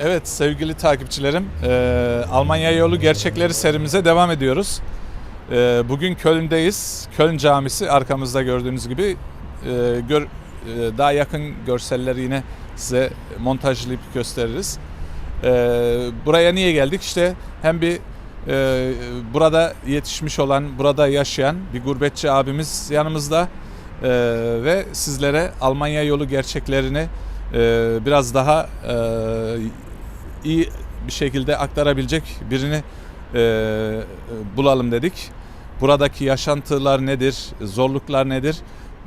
Evet sevgili takipçilerim, e, Almanya yolu gerçekleri serimize devam ediyoruz. E, bugün Köln'deyiz. Köln Camisi arkamızda gördüğünüz gibi e, gör, e, daha yakın görselleri yine size montajlayıp gösteririz. E, buraya niye geldik? İşte hem bir e, burada yetişmiş olan, burada yaşayan bir gurbetçi abimiz yanımızda E, ve sizlere Almanya yolu gerçeklerini e, biraz daha e, iyi bir şekilde aktarabilecek birini e, bulalım dedik. Buradaki yaşantılar nedir, zorluklar nedir,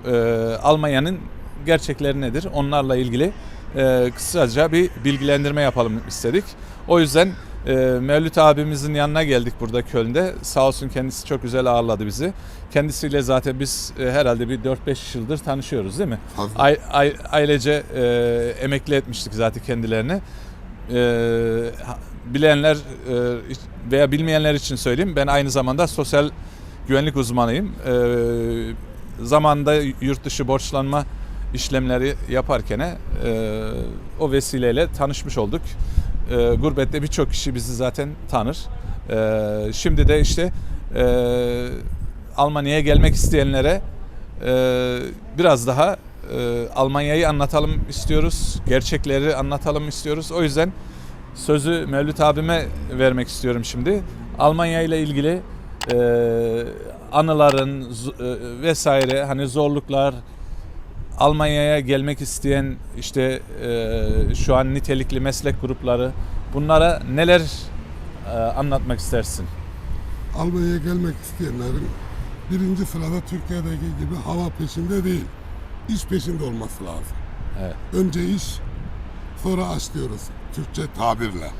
e, Almanya'nın gerçekleri nedir onlarla ilgili e, kısaca bir bilgilendirme yapalım istedik. O yüzden e, Mevlüt abimizin yanına geldik burada Köln'de. Sağ olsun kendisi çok güzel ağırladı bizi. Kendisiyle zaten biz e, herhalde bir 4-5 yıldır tanışıyoruz değil mi? Ay- ay- ailece e, emekli etmiştik zaten kendilerini. E, ha- bilenler e, veya bilmeyenler için söyleyeyim. Ben aynı zamanda sosyal güvenlik uzmanıyım. E, zamanında yurt dışı borçlanma işlemleri yaparken e, o vesileyle tanışmış olduk. E, gurbette birçok kişi bizi zaten tanır. Şimdi de işte e, Almanya'ya gelmek isteyenlere e, biraz daha e, Almanya'yı anlatalım istiyoruz. Gerçekleri anlatalım istiyoruz. O yüzden sözü Mevlüt abime vermek istiyorum şimdi. Almanya ile ilgili e, anıların e, vesaire hani zorluklar Almanya'ya gelmek isteyen işte e, şu an nitelikli meslek grupları bunlara neler e, anlatmak istersin? Almanya'ya gelmek isteyenlerin birinci sırada Türkiye'deki gibi hava peşinde değil, iş peşinde olması lazım. Evet. Önce iş, sonra aş diyoruz Türkçe tabirle.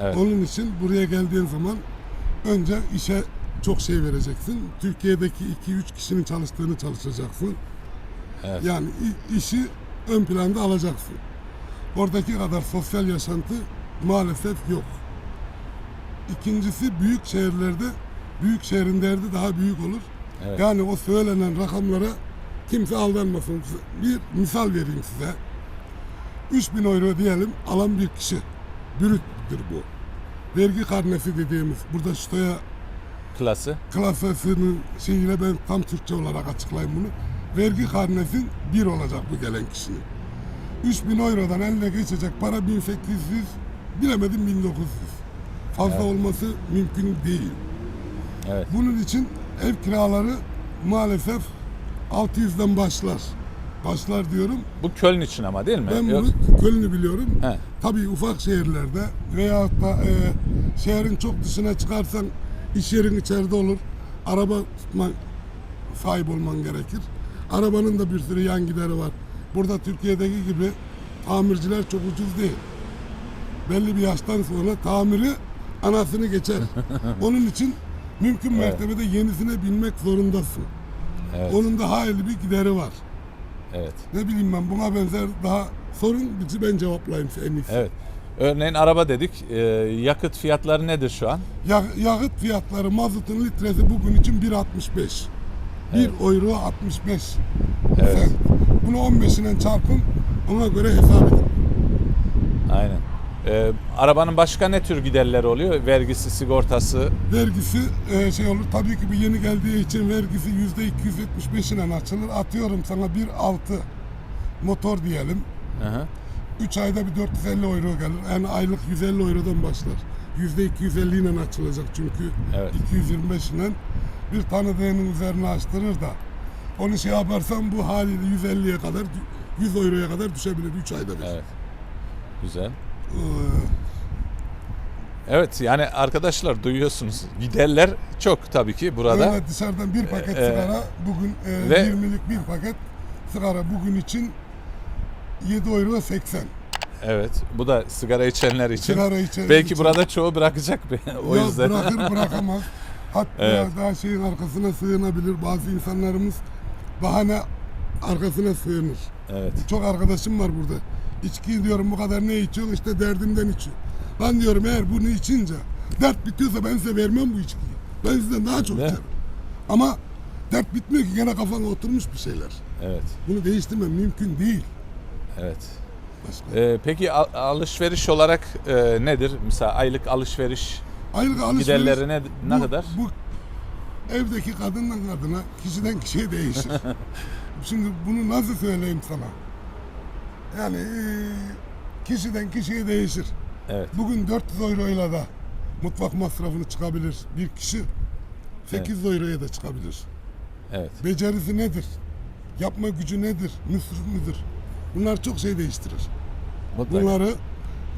Evet. Onun için buraya geldiğin zaman önce işe çok şey vereceksin. Türkiye'deki 2-3 kişinin çalıştığını çalışacaksın. Evet. Yani işi ön planda alacaksın. Oradaki kadar sosyal yaşantı maalesef yok. İkincisi büyük şehirlerde, büyük şehrin derdi daha büyük olur. Evet. Yani o söylenen rakamlara kimse aldanmasın. Bir misal vereyim size. 3000 euro diyelim alan bir kişi. Brüttür bu. Vergi karnesi dediğimiz, burada şuraya Klası. klasasının şeyiyle ben tam Türkçe olarak açıklayayım bunu. Vergi karnesin bir olacak bu gelen kişinin. 3000 eurodan eline geçecek para 1800, bilemedim 1900. Fazla olması mümkün değil. Evet. Bunun için ev kiraları maalesef 600'den başlar. Başlar diyorum. Bu Köln için ama değil mi? Ben Yok- bunu Köln'ü biliyorum. He. Tabii ufak şehirlerde veyahut da e, şehrin çok dışına çıkarsan iş yerin içeride olur. Araba tutma sahip olman gerekir. Arabanın da bir sürü yan gideri var. Burada Türkiye'deki gibi tamirciler çok ucuz değil. Belli bir yaştan sonra tamiri anasını geçer. Onun için mümkün mertebede yenisine binmek zorundasın. Evet. Onun da hayli bir gideri var. Evet. Ne bileyim ben buna benzer daha sorun ben cevaplayayım en iyisi. Evet. Örneğin araba dedik. e, yakıt fiyatları nedir şu an? Ya, yakıt fiyatları mazotun litresi bugün için 1.65. 1 euro 65 Evet. sen. Bunu 15 ile çarpın ona göre hesap edin. Aynen. E, arabanın başka ne tür giderleri oluyor? Vergisi, sigortası. Vergisi e, şey olur tabii ki bu yeni geldiği için vergisi %275 ile açılır. Atıyorum sana 1.6 motor diyelim. Hı hı. 3 ayda bir 450 euro gelir. Yani aylık 150 eurodan başlar. %250 ile açılacak çünkü Evet. 225 ile bir tanıdığının üzerine açtırır da onu şey yaparsan bu haliyle 150'ye kadar 100 euroya kadar düşebilir 3 ayda bir. Evet. Güzel. Evet yani arkadaşlar duyuyorsunuz. Giderler çok tabii ki burada. öyle dışarıdan bir paket Ee, sigara bugün e, ve- 20'lik bir paket sigara bugün için 7 euro 80. Evet. Bu da sigara içenler için. Sigara içen Belki için. burada çoğu bırakacak o ya yüzden. bırakır bırakamaz. Hatta Evet. daha şeyin arkasına sığınabilir. Bazı insanlarımız bahane arkasına sığınır. evet. Çok arkadaşım var burada. İçki diyorum bu kadar ne içiyorsun işte derdimden içiyor. Ben diyorum eğer bunu içince dert bitiyorsa ben size vermem bu içkiyi. Ben sizden daha çok içerim. Ama dert bitmiyor ki gene kafana oturmuş bir şeyler. Evet. Bunu değiştirmem mümkün değil. Evet. Başka. Ee, peki al- alışveriş olarak e, nedir? Mesela aylık alışveriş Aylık alışveriş giderleri ne, ne bu- kadar? Bu evdeki kadından kadına, kişiden kişiye değişir. Şimdi bunu nasıl söyleyeyim sana? Yani eee, kişiden kişiye değişir. Evet. Bugün 400 euroyla da mutfak masrafını çıkabilir bir kişi. 800 euroya da çıkabilir. Evet. Becerisi nedir? Yapma gücü nedir? Nüfus müdür? Bunlar çok şey değiştirir. Mutlaka. Bunları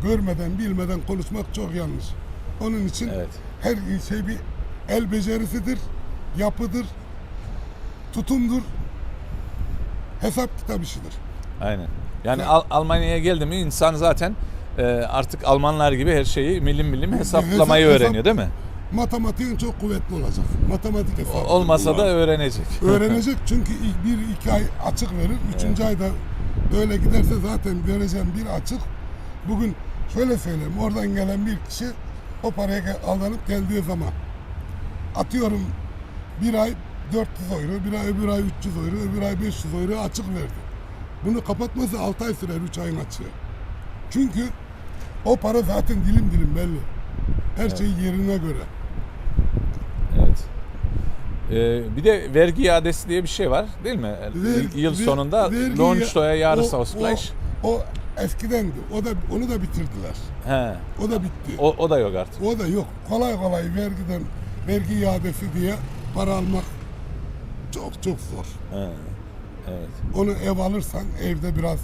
görmeden, bilmeden konuşmak çok yanlış. Onun için Evet. her şey bir el becerisidir, yapıdır, tutumdur, hesap kitap işidir. Aynen. Yani Ya- Al- Almanya'ya geldi mi insan zaten e, artık Almanlar gibi her şeyi milim milim hesaplamayı hesap- öğreniyor değil mi? Matematiğin çok kuvvetli olacak. Matematik hesabı. Olmasa da öğrenecek. öğrenecek çünkü ilk bir iki ay açık verir. Üçüncü ayda böyle giderse zaten vereceğim bir açık. Bugün şöyle söyleyeyim oradan gelen bir kişi o paraya gel- aldanıp geldiği zaman atıyorum bir ay 400 euro, bir ay öbür ay 300 euro, öbür ay 500 euro açık verdi. Bunu kapatması 6 ay sürer 3 ayın açığı. Çünkü o para zaten dilim dilim belli. Her şey yerine göre. Evet. Ee, bir de vergi iadesi diye bir şey var değil mi? Ver- Yıl ver- sonunda Lohnsteuer o, Jahresausgleich. o, o eskidendi. O da onu da bitirdiler. He. O da bitti. O, o da yok artık. O da yok. Kolay kolay vergiden vergi iadesi diye para almak çok çok zor. He. Evet. Onu ev alırsan evde biraz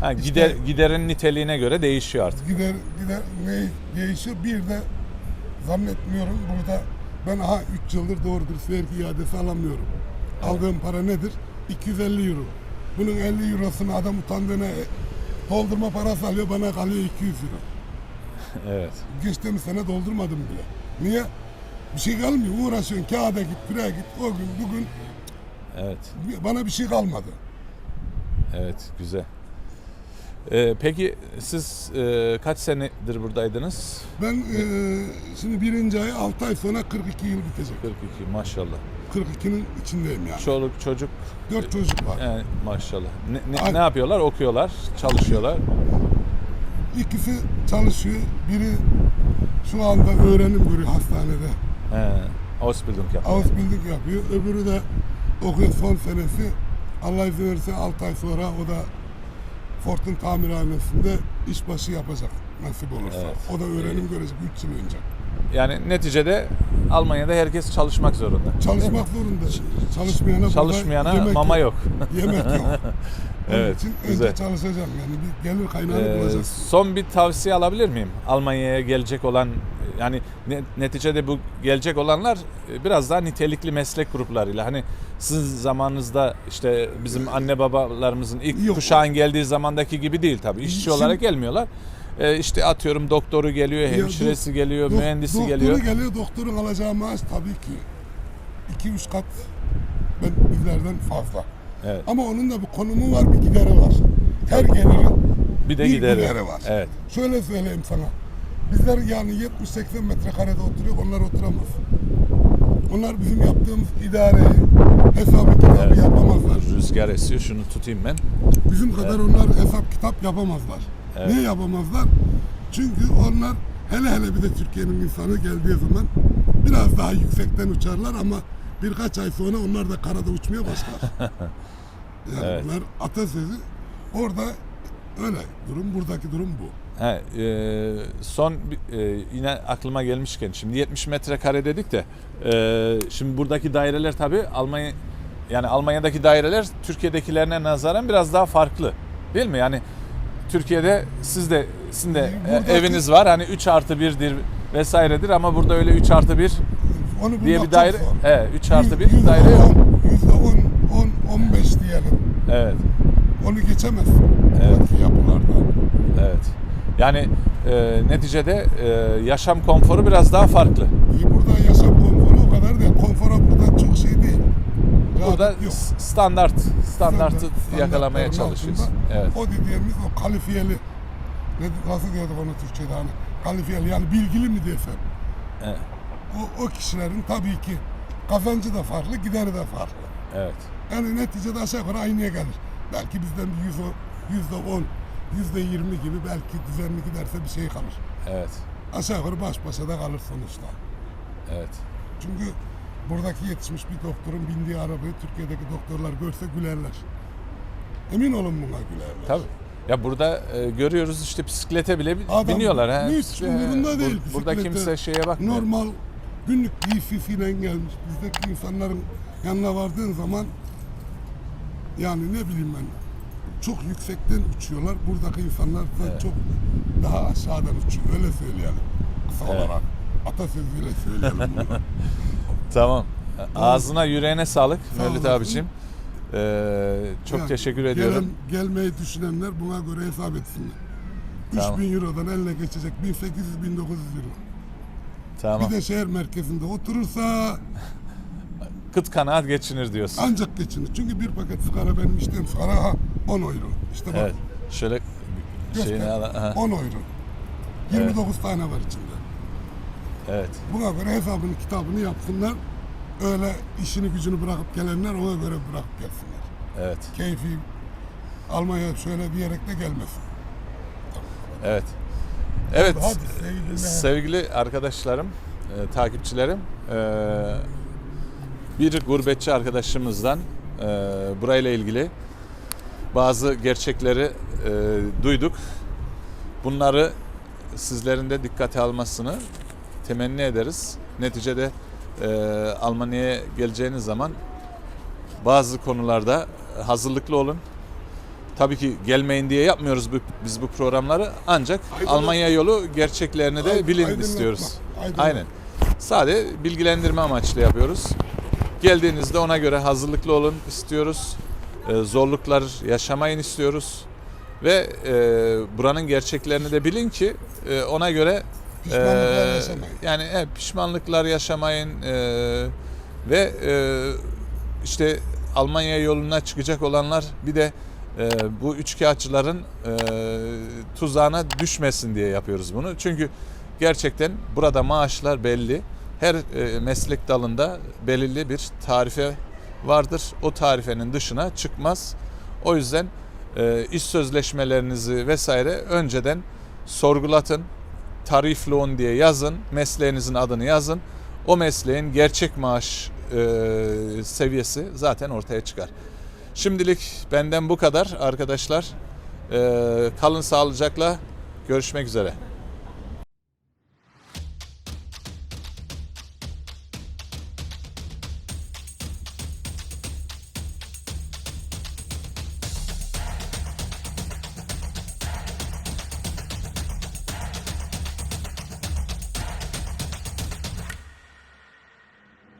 Ha, İşte- gider giderin niteliğine göre değişiyor artık. gider gider ne değişir. Bir de zannetmiyorum burada ben aha 3 yıldır doğru dürüst vergi iadesi alamıyorum. Aldığım para nedir? 250 euro. Bunun 50 eurosunu adam utandığına e, doldurma parası alıyor bana kalıyor 200 euro. Evet. Geçtiğimiz sene doldurmadım bile. Niye? Bir şey kalmıyor. Uğraşıyorsun. Kağıda git, buraya git. O gün, bugün Evet. bana bir şey kalmadı. Evet. Güzel. Ee, peki siz e, kaç senedir buradaydınız? Ben eee, şimdi birinci ay 6 ay sonra 42 yıl bitecek. 42 maşallah. 42'nin içindeyim yani. Çoluk çocuk 4 çocuk var. yani maşallah. Ne, ne, Ay- ne yapıyorlar? Okuyorlar, çalışıyorlar. İkisi çalışıyor. Biri şu anda öğrenim görüyor hastanede. He. Ausbildung yapıyor. Ausbildung yapıyor. Öbürü de okuyor son senesi. Allah izin verirse 6 ay sonra o da Fort'un tamirhanesinde işbaşı yapacak nasip olursa. Evet. O da öğrenim görecek 3 yıl önce. Yani neticede Almanya'da herkes çalışmak zorunda. Çalışmak zorunda. Çalışmayana, Çalışmayana yemek mama yok. Yemek yok. Onun Evet, için güzel. önce çalışacağım yani bir gelir kaynağını Ee, bulacağız. son bir tavsiye alabilir miyim? Almanya'ya gelecek olan yani ne- neticede bu gelecek olanlar e, biraz daha nitelikli meslek gruplarıyla hani sizin zamanınızda işte bizim anne babalarımızın ilk Yok. kuşağın geldiği zamandaki gibi değil tabii. İşçi Şimdi- olarak gelmiyorlar. Ee, işte atıyorum doktoru geliyor, hemşiresi geliyor, Dok- mühendisi doktoru geliyor. geliyor, doktorun alacağı maaş tabii ki 2-3 kat ben bizlerden fazla. Evet. Ama onun da bir konumu var, bir gideri var. Her gelirin Bir de bir gideri. gideri var. Evet. Şöyle söyleyeyim sana. Bizler yani 70-80 metrekarede oturuyor, onlar oturamaz. Onlar bizim yaptığımız idareyi, hesabı kitabı Evet. yapamazlar. Rüzgar esiyor. Şunu tutayım ben. Bizim kadar onlar hesap kitap yapamazlar. Evet. Niye yapamazlar? Çünkü onlar hele hele bir de Türkiye'nin insanı geldiği zaman biraz daha yüksekten uçarlar ama birkaç ay sonra onlar da karada uçmaya başlar. yani Evet. bunlar atasözü. Orada öyle durum, buradaki durum bu. He, e, son e, yine aklıma gelmişken şimdi 70 metrekare dedik de e, şimdi buradaki daireler tabi Almanya yani Almanya'daki daireler Türkiye'dekilerine nazaran biraz daha farklı değil mi? Yani Türkiye'de siz de sizin de e, Buradaki- eviniz var hani 3 artı 1'dir vesairedir ama burada öyle 3 artı 1 Onu diye bir daire evet 3 artı 1 Yüzde daire yok. on, Yüzde on, on, on beş diyelim. Evet. Onu geçemez. Evet. Yapılarda. Evet. Yani e, neticede e, yaşam konforu biraz daha farklı. İyi burada yaşam konforu o kadar değil. Konfora burada çok şey değil. Burada Rahatlık yok. standart standartı Standart- yakalamaya çalışıyoruz. Evet. O dediğimiz o kalifiyeli ne, nasıl diyorduk onu Türkçe'de hani kalifiyeli yani bilgili mi desem. Evet. O, o kişilerin tabii ki kazancı da farklı, gideri de farklı. Evet. Yani neticede aşağı yukarı aynıya gelir. Belki bizden yüzde on yüzde yirmi gibi belki düzenli giderse bir şey kalır. Evet. Aşağı yukarı baş başa da kalır sonuçta. Evet. Çünkü buradaki yetişmiş bir doktorun bindiği arabayı Türkiye'deki doktorlar görse gülerler. Emin olun buna gülerler. Tabii. Ya burada e, görüyoruz işte bisiklete bile bi- Adam biniyorlar. ha. hiç umurunda değil Burada bisiklete. kimse şeye bakmıyor. Normal günlük giysisiyle gelmiş. Bizdeki insanların yanına vardığın zaman yani ne bileyim ben çok yüksekten uçuyorlar. Buradaki insanlar da çok daha aşağıdan uçuyor. Öyle söyleyelim. Kısa Evet. olarak. Atasözüyle söyleyelim bunu. Tamam. Ağzına yüreğine sağlık Sağ Mevlüt olasın. abicim. Ee, çok Yani teşekkür ediyorum. Gelen, gelmeyi düşünenler buna göre hesap etsinler. Tamam. 3000 Euro'dan eline geçecek 1800-1900 Euro. Tamam. Bir de şehir merkezinde oturursa Kıt kanaat geçinir diyorsun. ancak geçinir. Çünkü bir paket sigara benim içtiğim sigara ha, 10 euro. İşte bak Evet. Şöyle göster. şeyini al. aha. 10 euro. 29 tane var içinde. Evet. Buna göre hesabını kitabını yapsınlar. Öyle işini gücünü bırakıp gelenler ona göre bırakıp gelsinler. Evet. Keyfi Almanya şöyle diyerek de gelmesin. Evet. Evet. Hadi sevgili. Sevgili arkadaşlarım, e, takipçilerim, e, bir gurbetçi arkadaşımızdan e, burayla ilgili bazı gerçekleri e, duyduk. Bunları sizlerin de dikkate almasını temenni ederiz. Neticede e, Almanya'ya geleceğiniz zaman bazı konularda hazırlıklı olun. Tabii ki gelmeyin diye yapmıyoruz bu, biz bu programları ancak Aydınlat- Almanya yolu gerçeklerini de Aydın- bilin aydınlatma, istiyoruz. aydınlatma. Aynen. Sade bilgilendirme amaçlı yapıyoruz. Geldiğinizde ona göre hazırlıklı olun istiyoruz. Ee, zorluklar yaşamayın istiyoruz. Ve e, buranın gerçeklerini de bilin ki e, ona göre e. Yani evet, pişmanlıklar yaşamayın e, ve e, işte Almanya yoluna çıkacak olanlar bir de e, bu üçkağıtçıların e, tuzağına düşmesin diye yapıyoruz bunu. Çünkü gerçekten burada maaşlar belli. Her e, meslek dalında belirli bir tarife vardır. O tarifenin dışına çıkmaz. O yüzden e, iş sözleşmelerinizi vesaire önceden sorgulatın. Tarifloğun diye yazın. Mesleğinizin adını yazın. O mesleğin gerçek maaş e, seviyesi zaten ortaya çıkar. Şimdilik benden bu kadar arkadaşlar. Kalın sağlıcakla. Görüşmek üzere.